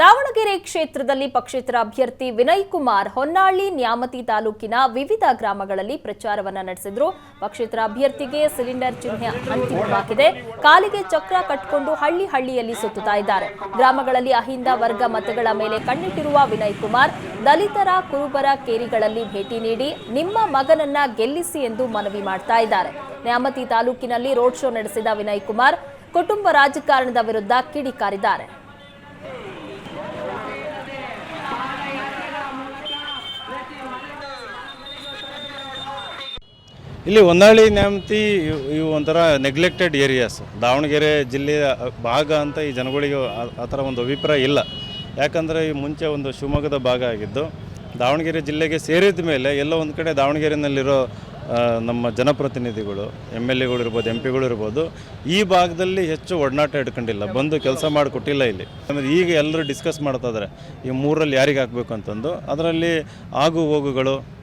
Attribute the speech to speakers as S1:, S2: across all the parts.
S1: ದಾವಣಗೆರೆ ಕ್ಷೇತ್ರದಲ್ಲಿ ಪಕ್ಷೇತರ ಅಭ್ಯರ್ಥಿ ವಿನಯ್ ಕುಮಾರ್ ಹೊನ್ನಾಳಿ, ನ್ಯಾಮತಿ ತಾಲೂಕಿನ ವಿವಿಧ ಗ್ರಾಮಗಳಲ್ಲಿ ಪ್ರಚಾರವನ್ನ ನಡೆಸಿದ್ರು. ಪಕ್ಷೇತರ ಅಭ್ಯರ್ಥಿಗೆ ಸಿಲಿಂಡರ್ ಚಿಹ್ನೆ ಅಂತಿಮವಾಗಿದೆ. ಕಾಲಿಗೆ ಚಕ್ರ ಕಟ್ಟಿಕೊಂಡು ಹಳ್ಳಿ ಹಳ್ಳಿಯಲ್ಲಿ ಸುತ್ತುತ್ತಾ ಇದ್ದಾರೆ. ಗ್ರಾಮಗಳಲ್ಲಿ ಅಹಿಂದ ವರ್ಗ ಮತಗಳ ಮೇಲೆ ಕಣ್ಣಿಟ್ಟಿರುವ ವಿನಯ್ ಕುಮಾರ್, ದಲಿತರ, ಕುರುಬರ ಕೇರಿಗಳಲ್ಲಿ ಭೇಟಿ ನೀಡಿ ನಿಮ್ಮ ಮಗನನ್ನ ಗೆಲ್ಲಿಸಿ ಎಂದು ಮನವಿ ಮಾಡ್ತಾ ಇದ್ದಾರೆ. ನ್ಯಾಮತಿ ತಾಲೂಕಿನಲ್ಲಿ ರೋಡ್ ಶೋ ನಡೆಸಿದ ವಿನಯ್ ಕುಮಾರ್ ಕುಟುಂಬ ರಾಜಕಾರಣದ ವಿರುದ್ಧ ಕಿಡಿಕಾರಿದ್ದಾರೆ.
S2: ಇಲ್ಲಿ ಹೊನ್ನಾಳಿ, ನ್ಯಾಮತಿ ಇವು- ಒಂಥರ ನೆಗ್ಲೆಕ್ಟೆಡ್ ಏರಿಯಾಸ್ ದಾವಣಗೆರೆ ಜಿಲ್ಲೆಯ ಭಾಗ ಅಂತ ಈ ಜನಗಳಿಗೆ ಆ- ಥರ ಒಂದು ಅಭಿಪ್ರಾಯ ಇಲ್ಲ. ಯಾಕಂದರೆ ಈ ಮುಂಚೆ ಒಂದು ಶಿವಮೊಗ್ಗದ ಭಾಗ ಆಗಿದ್ದು, ದಾವಣಗೆರೆ ಜಿಲ್ಲೆಗೆ ಸೇರಿದ ಮೇಲೆ ಎಲ್ಲೋ ಒಂದು ಕಡೆ ದಾವಣಗೆರೆಯಲ್ಲಿರೋ ನಮ್ಮ ಜನಪ್ರತಿನಿಧಿಗಳು, ಎಂ ಎಲ್ ಎಗಳು ಇರ್ಬೋದು, ಎಂ ಪಿಗಳು ಇರ್ಬೋದು, ಈ ಭಾಗದಲ್ಲಿ ಹೆಚ್ಚು ಒಡನಾಟ ಇಟ್ಕೊಂಡಿಲ್ಲ ಬಂದು ಕೆಲಸ ಮಾಡಿಕೊಟ್ಟಿಲ್ಲ ಇಲ್ಲಿ. ಅಂದರೆ ಈಗ ಎಲ್ಲರೂ ಡಿಸ್ಕಸ್ ಮಾಡ್ತಾ ಇದ್ದಾರೆ ಈ ಮೂರಲ್ಲಿ ಯಾರಿಗೆ ಹಾಕಬೇಕು ಅಂತಂದು. ಅದರಲ್ಲಿ ಆಗು ಹೋಗುಗಳು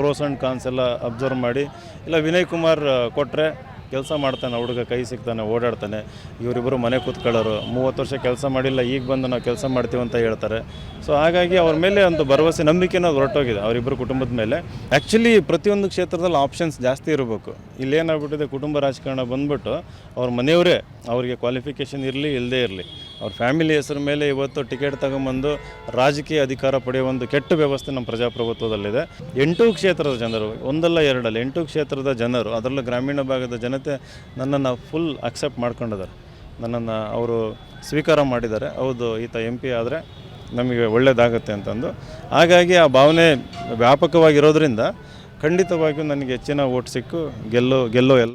S2: ಪ್ರೋಸ್ ಆ್ಯಂಡ್ ಕಾನ್ಸ್ ಎಲ್ಲ ಅಬ್ಸರ್ವ್ ಮಾಡಿ. ಇಲ್ಲ, ವಿನಯ್ ಕುಮಾರ್ ಕೊಟ್ಟರೆ ಕೆಲಸ ಮಾಡ್ತಾನೆ ಹುಡುಗ ಕೈ ಸಿಗ್ತಾನೆ ಓಡಾಡ್ತಾನೆ. ಇವರಿಬ್ಬರು ಮನೆ ಕೂತ್ಕೊಳ್ಳೋರು. ಮೂವತ್ತು ವರ್ಷ ಕೆಲಸ ಮಾಡಿಲ್ಲ, ಈಗ ಬಂದು ನಾವು ಕೆಲಸ ಮಾಡ್ತೀವಿ ಅಂತ ಹೇಳ್ತಾರೆ. ಸೊ ಹಾಗಾಗಿ ಅವ್ರ ಮೇಲೆ ಒಂದು ಭರವಸೆ, ನಂಬಿಕೆನ ಹೊರಟೋಗಿದೆ ಅವರಿಬ್ಬರು ಕುಟುಂಬದ ಮೇಲೆ. ಆ್ಯಕ್ಚುಲಿ ಪ್ರತಿಯೊಂದು ಕ್ಷೇತ್ರದಲ್ಲಿ ಆಪ್ಷನ್ಸ್ ಜಾಸ್ತಿ ಇರಬೇಕು. ಇಲ್ಲೇನಾಗ್ಬಿಟ್ಟಿದೆ, ಕುಟುಂಬ ರಾಜಕಾರಣ ಬಂದ್ಬಿಟ್ಟು ಅವ್ರ ಮನೆಯವರೇ ಅವರಿಗೆ ಕ್ವಾಲಿಫಿಕೇಷನ್ ಇರಲಿ ಇಲ್ಲದೇ ಇರಲಿ. ಅವ್ರ ಫ್ಯಾಮಿಲಿ ಹೆಸರು ಮೇಲೆ ಇವತ್ತು ಟಿಕೆಟ್ ತಗೊಂಬಂದು ರಾಜಕೀಯ ಅಧಿಕಾರ ಪಡೆಯುವ ಒಂದು ಕೆಟ್ಟ ವ್ಯವಸ್ಥೆ ನಮ್ಮ ಪ್ರಜಾಪ್ರಭುತ್ವದಲ್ಲಿದೆ. ಎಂಟು ಕ್ಷೇತ್ರದ ಜನರು, ಒಂದಲ್ಲ ಎರಡಲ್ಲ, ಎಂಟು ಕ್ಷೇತ್ರದ ಜನರು, ಅದರಲ್ಲೂ ಗ್ರಾಮೀಣ ಭಾಗದ ಜನತೆ ನನ್ನನ್ನು ಫುಲ್ ಅಕ್ಸೆಪ್ಟ್ ಮಾಡ್ಕೊಂಡಿದ್ದಾರೆ. ನನ್ನನ್ನು ಅವರು ಸ್ವೀಕಾರ ಮಾಡಿದ್ದಾರೆ. ಹೌದು, ಈತ ಎಂ ಪಿ ಆದರೆ ನಮಗೆ ಒಳ್ಳೆಯದಾಗುತ್ತೆ ಅಂತಂದು. ಹಾಗಾಗಿ ಆ ಭಾವನೆ ವ್ಯಾಪಕವಾಗಿರೋದ್ರಿಂದ ಖಂಡಿತವಾಗಿಯೂ ನನಗೆ ಹೆಚ್ಚಿನ ಓಟ್ ಸಿಕ್ಕು, ಗೆಲ್ಲೋ ಗೆಲ್ಲೋ ಎಲ್ಲ.